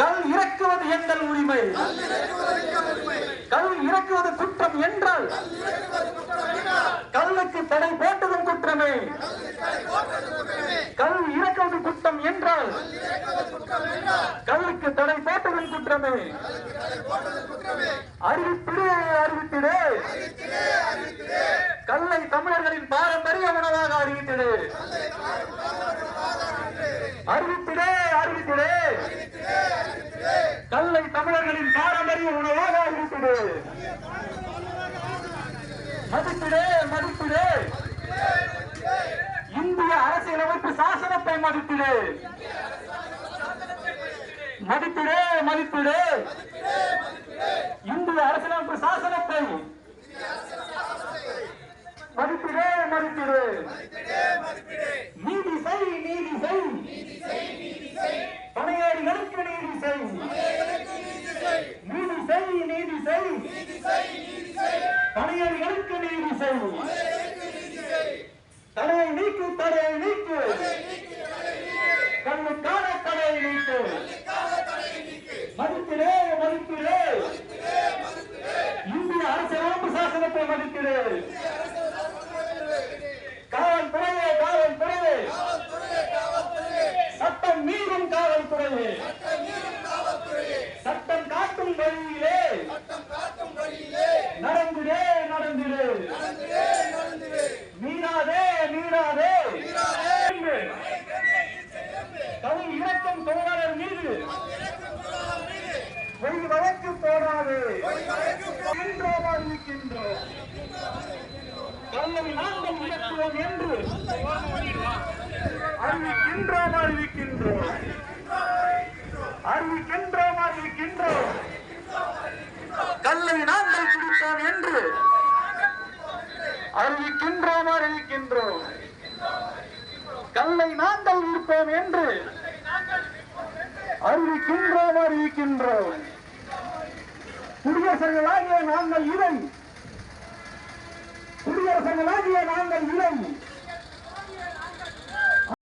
கல் இறக்குவது எங்கள் உரிமை. கல் இறக்குவது குற்றம் என்றால் கல்லுக்கு தடை போட்டதும் குற்றமே. கல் இறக்குவது குற்றம் என்றால் கல்லுக்கு தடை போட்டதும் குற்றமே. அறிவித்திடு அறிவித்திடு. கல்லை தமிழர்களின் பாரம்பரிய உணவாக அறிவித்திடு அறிவித்திடே அறிவித்திடே கல்லை தமிழர்களின் பாரம்பரிய உணவாக இருக்குது மதிப்பிடே மதிப்பிடே. இந்திய அரசியலமைப்பு சாசனத்தை மதிப்பிடு. மதிப்பிடே மதிப்பிடே. இந்திய அரசியலமைப்பு சாசனத்தை நீதி செய் நீக்கு தடை நீக்கு கண்ணுக்கான தடை நீக்கு மதிப்பிடே மதிப்பிடே இந்திய அரசியலமைப்பு சாசனத்தை மதிப்பிடு காவல்துறையே காவல்துறையே. சட்டம் மீறும் காவல்துறையே. சட்டம் காட்டும் வழியிலே பொய் வழக்கு போடாதே இருக்கின்றோம் அறிவிக்கின்றோம் கல்லை நாங்கள் இறக்குவோம் என்று அறிவிக்கின்றோம் அறிவிக்கின்றோம் அறிவிக்கின்றோம் அறிவிக்கின்றோம் கல்லை நாங்கள் குடித்தோம் என்று அறிவிக்கின்றோம் அறிவிக்கின்றோம் கல்லை நாங்கள் இருப்போம் என்று அறிவிக்கின்றோம் அறிவிக்கின்றோம் குடியரசர்களாகிய நாங்கள் இதை குடியரசர்களாகிய நாங்கள் இதை